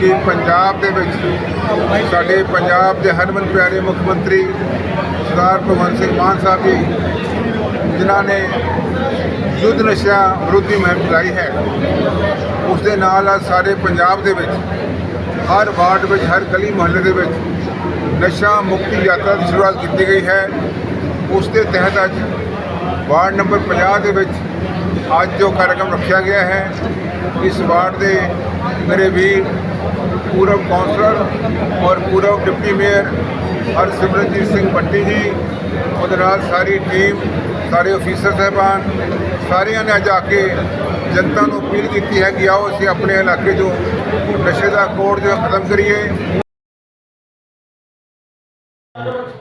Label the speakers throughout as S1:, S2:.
S1: ਕਿ ਪੰਜਾਬ ਦੇ ਵਿੱਚ ਸਾਡੇ ਪੰਜਾਬ ਦੇ ਹਰਮਨ ਪਿਆਰੇ ਮੁੱਖ ਮੰਤਰੀ ਸਰਦਾਰ ਭਗਵੰਤ ਸਿੰਘ ਮਾਨ ਸਾਹਿਬ ਜੀ, ਜਿਨ੍ਹਾਂ ਨੇ ਯੁੱਧ ਨਸ਼ਾ ਵਿਰੋਧੀ ਮੁਹਿੰਮ ਚਲਾਈ ਹੈ, ਉਸ ਦੇ ਨਾਲ ਅੱਜ ਸਾਰੇ ਪੰਜਾਬ ਦੇ ਵਿੱਚ ਹਰ ਵਾਰਡ ਵਿੱਚ, ਹਰ ਗਲੀ ਮੁਹੱਲੇ ਦੇ ਵਿੱਚ ਨਸ਼ਾ ਮੁਕਤੀ ਯਾਤਰਾ ਦੀ ਸ਼ੁਰੂਆਤ ਕੀਤੀ ਗਈ ਹੈ। ਉਸ ਦੇ ਤਹਿਤ ਅੱਜ ਵਾਰਡ ਨੰਬਰ 50 ਦੇ ਵਿੱਚ ਅੱਜ ਜੋ ਕਾਰਜਕ੍ਰਮ ਰੱਖਿਆ ਗਿਆ ਹੈ, ਇਸ ਵਾਰਡ ਦੇ ਮੇਰੇ ਵੀਰ ਪੂਰਵ ਕੌਂਸਲਰ ਔਰ ਪੂਰਵ ਡਿਪਟੀ ਮੇਅਰ ਹਰਸਿਮਰਨਜੀਤ ਸਿੰਘ ਭੱਟੀ ਜੀ ਉਹਦੇ ਨਾਲ ਸਾਰੀ ਟੀਮ ਸਾਰੇ ਅਫੀਸਰ ਸਾਹਿਬਾਨ ਸਾਰਿਆਂ ਨੇ ਅੱਜ ਆ ਕੇ ਜਨਤਾ ਨੂੰ ਅਪੀਲ ਕੀਤੀ ਹੈ ਕਿ ਆਓ ਅਸੀਂ ਆਪਣੇ ਇਲਾਕੇ 'ਚੋਂ ਨਸ਼ੇ ਦਾ ਕੋਡ ਜੋ ਖਤਮ ਕਰੀਏ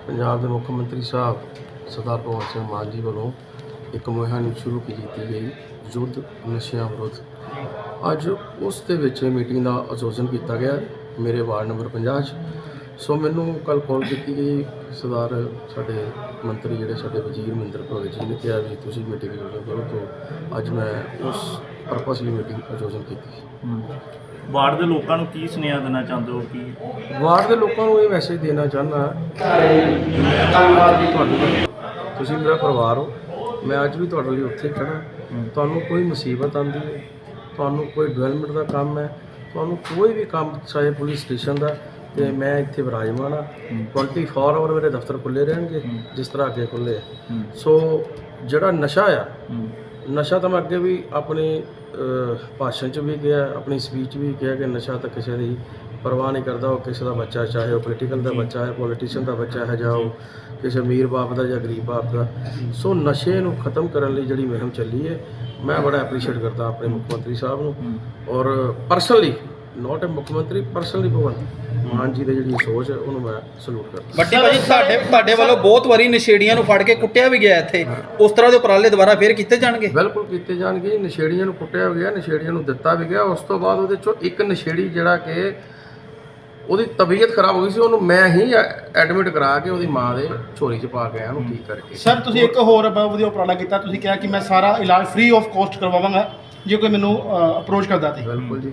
S2: ਪੰਜਾਬ ਦੇ ਮੁੱਖ ਮੰਤਰੀ ਸਾਹਿਬ ਸਰਦਾਰ ਭਗਵੰਤ ਸਿੰਘ ਮਾਨ ਜੀ ਵੱਲੋਂ ਇੱਕ ਮੁਹਿੰਮ ਸ਼ੁਰੂ ਕੀਤੀ ਗਈ, ਯੁੱਧ ਨਸ਼ਿਆਂ ਵਿਰੁੱਧ। ਅੱਜ ਉਸ ਦੇ ਵਿੱਚ ਮੀਟਿੰਗ ਦਾ ਆਯੋਜਨ ਕੀਤਾ ਗਿਆ। ਮੇਰੇ ਵਾਰਡ ਨੰਬਰ 50 'ਚ। ਸੋ ਮੈਨੂੰ ਕੱਲ ਕਾਲ ਕੀਤੀ ਗਈ ਸਰਦਾਰ ਸਾਡੇ ਮੰਤਰੀ ਜਿਹੜੇ ਸਾਡੇ ਵਜ਼ੀਰ ਮਹਿੰਦਰ ਭਗਤ ਜੀ ਨੇ ਕਿਹਾ ਵੀ ਤੁਸੀਂ ਮੀਟਿੰਗ ਆਯੋਜਨ ਕਰੋ। ਤੋਂ ਅੱਜ ਮੈਂ ਉਸ ਪਰਪਸ ਲਈ ਮੀਟਿੰਗ ਆਯੋਜਨ ਕੀਤੀ।
S3: ਵਾਰਡ ਦੇ ਲੋਕਾਂ ਨੂੰ ਕੀ ਸੁਨੇਹਾ ਦੇਣਾ ਚਾਹੁੰਦੇ ਹੋ? ਕਿ
S2: ਵਾਰਡ ਦੇ ਲੋਕਾਂ ਨੂੰ ਇਹ ਮੈਸੇਜ ਦੇਣਾ ਚਾਹੁੰਦਾ ਤੁਹਾਨੂੰ ਤੁਸੀਂ ਮੇਰਾ ਪਰਿਵਾਰ ਹੋ। ਮੈਂ ਅੱਜ ਵੀ ਤੁਹਾਡੇ ਲਈ ਉੱਥੇ ਖੜਾ ਤੁਹਾਨੂੰ ਕੋਈ ਮੁਸੀਬਤ ਆਉਂਦੀ ਹੈ ਤੁਹਾਨੂੰ ਕੋਈ ਡਿਵੈਲਪਮੈਂਟ ਦਾ ਕੰਮ ਹੈ ਤੁਹਾਨੂੰ ਕੋਈ ਵੀ ਕੰਮ ਚਾਹੇ ਪੁਲਿਸ ਸਟੇਸ਼ਨ ਦਾ ਤੇ ਮੈਂ ਇੱਥੇ ਵਿਰਾਜਮਾਨ ਹਾਂ। 24 ਆਵਰ ਮੇਰੇ ਦਫ਼ਤਰ ਖੁੱਲੇ ਰਹਿਣਗੇ ਜਿਸ ਤਰ੍ਹਾਂ ਅੱਗੇ ਖੁੱਲੇ ਆ। ਸੋ ਜਿਹੜਾ ਨਸ਼ਾ ਆ ਨਸ਼ਾ ਤਾਂ ਮੈਂ ਅੱਗੇ ਵੀ ਆਪਣੇ ਭਾਸ਼ਣ 'ਚ ਵੀ ਕਿਹਾ ਆਪਣੀ ਸਪੀਚ 'ਚ ਵੀ ਕਿਹਾ ਕਿ ਨਸ਼ਾ ਤਾਂ ਕਿਸੇ ਦੀ ਪਰਵਾਹ ਨਹੀਂ ਕਰਦਾ ਉਹ ਕਿਸੇ ਦਾ ਬੱਚਾ ਚਾਹੇ ਉਹ ਪੋਲੀਟੀਕਲ ਦਾ ਬੱਚਾ ਹੈ ਪੋਲੀਟੀਸ਼ੀਅਨ ਦਾ ਬੱਚਾ ਹੈ ਜਾਂ ਉਹ ਕਿਸੇ ਅਮੀਰ ਬਾਪ ਦਾ ਜਾਂ ਗਰੀਬ ਬਾਪ ਦਾ। ਸੋ ਨਸ਼ੇ ਨੂੰ ਖਤਮ ਕਰਨ ਲਈ ਜਿਹੜੀ ਮੁਹਿੰਮ ਚੱਲੀ ਹੈ ਮੈਂ ਬੜਾ ਐਪਰੀਸ਼ੀਏਟ ਕਰਦਾ ਆਪਣੇ ਮੁੱਖ ਮੰਤਰੀ ਸਾਹਿਬ ਨੂੰ। ਔਰ ਪਰਸਨਲੀ ਨਾਟ ਅ ਮੁੱਖ ਮੰਤਰੀ ਪਰਸਨਲੀ ਭਗਵੰਤ ਮਾਨ ਜੀ ਦੀ ਜਿਹੜੀ ਸੋਚ ਹੈ ਉਹਨੂੰ ਮੈਂ ਸਲੂਟ ਕਰਦਾ।
S4: ਵੱਡੀ ਭਾਜੀ ਤੁਹਾਡੇ ਤੁਹਾਡੇ ਵੱਲੋਂ ਬਹੁਤ ਵਾਰੀ ਨਸ਼ੇੜੀਆਂ ਨੂੰ ਫੜ ਕੇ ਕੁੱਟਿਆ ਵੀ ਗਿਆ ਇੱਥੇ। ਉਸ ਤਰ੍ਹਾਂ ਦੇ ਉਪਰਾਲੇ ਦੁਬਾਰਾ ਫੇਰ ਕੀਤੇ ਜਾਣਗੇ?
S2: ਬਿਲਕੁਲ ਕੀਤੇ ਜਾਣਗੇ ਨਸ਼ੇੜੀਆਂ ਨੂੰ ਕੁੱਟਿਆ ਵੀ ਗਿਆ ਨਸ਼ੇੜੀਆਂ ਨੂੰ ਦਿੱਤਾ ਵੀ ਗਿਆ। ਉਸ ਤੋਂ ਬਾਅਦ ਉਹਦੇ ਚੋਂ ਇੱਕ ਨਸ਼ੇੜੀ ਜਿਹੜਾ ਕਿ ਉਹਦੀ ਤਬੀਅਤ ਖਰਾਬ ਹੋ ਗਈ ਸੀ ਉਹਨੂੰ ਮੈਂ ਹੀ ਐਡਮਿਟ ਕਰਾ ਕੇ ਉਹਦੀ ਮਾਂ ਦੇ ਝੋਲੀ 'ਚ ਪਾ ਕੇ ਆਇਆ ਉਹਨੂੰ ਠੀਕ ਕਰਕੇ।
S5: ਸਰ ਤੁਸੀਂ ਇੱਕ ਹੋਰ ਬਹੁਤ ਵਧੀਆ ਉਪਰਾਲਾ ਕੀਤਾ ਤੁਸੀਂ ਕਿਹਾ ਕਿ ਮੈਂ ਸਾਰਾ ਇਲਾਜ ਫ੍ਰੀ ਆਫ ਕਾਸਟ ਕਰਵਾਵਾਂਗਾ ਜੇ ਕੋਈ ਮੈਨੂੰ ਅਪਰੋਚ ਕਰਦਾ ਤੇ।
S2: ਬਿਲਕੁਲ ਜੀ।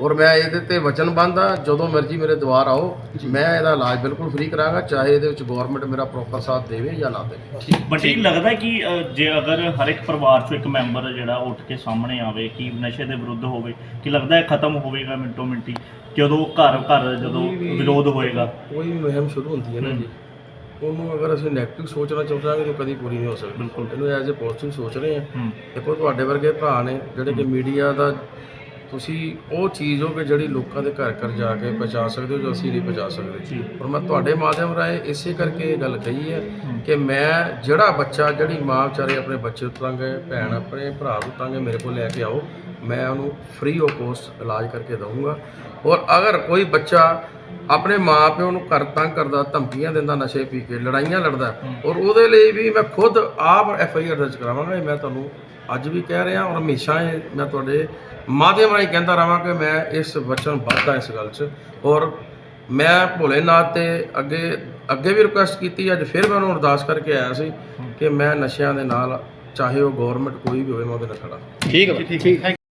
S2: ਔਰ ਮੈਂ ਇਹਦੇ ਤੇ ਵਚਨਬੰਦ ਆ ਜਦੋਂ ਮਰਜ਼ੀ ਮੇਰੇ ਦੁਆਰ ਆਓ ਮੈਂ ਇਹਦਾ ਇਲਾਜ ਬਿਲਕੁਲ ਫ੍ਰੀ ਕਰਾਂਗਾ ਚਾਹੇ ਇਹਦੇ ਵਿੱਚ ਗਵਰਨਮੈਂਟ ਮੇਰਾ ਪ੍ਰੋਪਰ ਸਾਥ ਦੇਵੇ ਜਾਂ ਨਾ ਦੇਵੇ।
S3: ਬਟ ਲੱਗਦਾ ਕਿ ਅ, ਜੇ ਅਗਰ ਹਰ ਇੱਕ ਪਰਿਵਾਰ ਚੋਂ ਇੱਕ ਮੈਂਬਰ ਜਿਹੜਾ ਉੱਠ ਕੇ ਸਾਹਮਣੇ ਆਵੇ ਕਿ ਨਸ਼ੇ ਦੇ ਵਿਰੁੱਧ ਹੋਵੇ ਕਿ ਲੱਗਦਾ ਹੈ ਖਤਮ ਹੋਵੇਗਾ ਮਿੰਟੋ ਮਿੰਟੀ ਜਦੋਂ ਘਰ ਘਰ ਜਦੋਂ ਵਿਰੋਧ ਹੋਏਗਾ।
S2: ਕੋਈ ਵੀ ਮੁਹਿੰਮ ਸ਼ੁਰੂ ਹੁੰਦੀ ਹੈ ਨਾ ਜੀ ਉਹਨੂੰ ਅਗਰ ਅਸੀਂ 네ਗੇਟਿਵ ਸੋਚਣਾ ਚਾਹੁੰਦਾਂਗੇ ਤਾਂ ਕਦੀ ਪੂਰੀ ਨਹੀਂ ਹੋ ਸਕਦੀ।
S3: ਬਿਲਕੁਲ।
S2: ਇਹਨੂੰ ਐਜ਼ ਅ ਪੋਜ਼ਿਟਿਵ ਸੋਚ ਰਹੇ ਹਾਂ। ਦੇਖੋ ਤੁਹਾਡੇ ਵਰਗੇ ਭਰਾ ਨੇ ਜਿਹੜੇ ਕਿ ਮੀਡੀਆ ਦਾ ਤੁਸੀਂ ਉਹ ਚੀਜ਼ ਹੋ ਕਿ ਜਿਹੜੀ ਲੋਕਾਂ ਦੇ ਘਰ ਘਰ ਜਾ ਕੇ ਪਹੁੰਚਾ ਸਕਦੇ ਹੋ ਜੋ ਅਸੀਂ ਨਹੀਂ ਪਹੁੰਚਾ ਸਕਦੇ। ਪਰ ਮੈਂ ਤੁਹਾਡੇ ਮਾਧਿਅਮ ਰਾਹੀਂ ਇਸੇ ਕਰਕੇ ਇਹ ਗੱਲ ਕਹੀ ਹੈ ਕਿ ਮੈਂ ਜਿਹੜਾ ਬੱਚਾ ਜਿਹੜੀ ਮਾਂ ਵਿਚਾਰੇ ਆਪਣੇ ਬੱਚੇ ਨੂੰ ਤੰਗ ਹੈ ਭੈਣ ਆਪਣੇ ਭਰਾ ਨੂੰ ਤੰਗ ਹੈ ਮੇਰੇ ਕੋਲ ਲੈ ਕੇ ਆਓ ਮੈਂ ਉਹਨੂੰ ਫ੍ਰੀ ਆਫ ਕੋਸਟ ਇਲਾਜ ਕਰਕੇ ਦਊਂਗਾ। ਔਰ ਅਗਰ ਕੋਈ ਬੱਚਾ ਆਪਣੇ ਮਾਂ ਪਿਓ ਨੂੰ ਕਰ ਤੰਗ ਕਰਦਾ ਧਮਕੀਆਂ ਦਿੰਦਾ ਨਸ਼ੇ ਪੀ ਕੇ ਲੜਾਈਆਂ ਲੜਦਾ। ਔਰ ਉਹਦੇ ਲਈ ਵੀ ਮੈਂ ਖੁਦ ਆਪ ਐਫ ਆਈ ਆਰ ਦਰਜ ਕਰਾਵਾਂਗਾ। ਮੈਂ ਤੁਹਾਨੂੰ ਅੱਜ ਵੀ ਕਹਿ ਰਿਹਾ ਔਰ ਹਮੇਸ਼ਾ ਇਹ ਮੈਂ ਤੁਹਾਡੇ ਮਾਧਿਅਮ ਰਾਹੀਂ ਕਹਿੰਦਾ ਰਹਾਂ ਕਿ ਮੈਂ ਇਸ ਵਚਨ ਬੱਧਾ ਇਸ ਗੱਲ 'ਚ। ਔਰ ਮੈਂ ਭੋਲੇਨਾਥ ਤੇ ਅੱਗੇ ਅੱਗੇ ਵੀ ਰਿਕੁਐਸਟ ਕੀਤੀ ਅੱਜ ਫਿਰ ਮੈਂ ਉਹਨੂੰ ਅਰਦਾਸ ਕਰਕੇ ਆਇਆ ਸੀ ਕਿ ਮੈਂ ਨਸ਼ਿਆਂ ਦੇ ਨਾਲ ਚਾਹੇ ਉਹ ਗਵਰਨਮੈਂਟ ਕੋਈ ਵੀ ਹੋਵੇ ਮੈਂ ਉਹਦੇ ਨਾਲ ਖੜਾ
S4: ਠੀਕ ਹੈ ਠੀਕ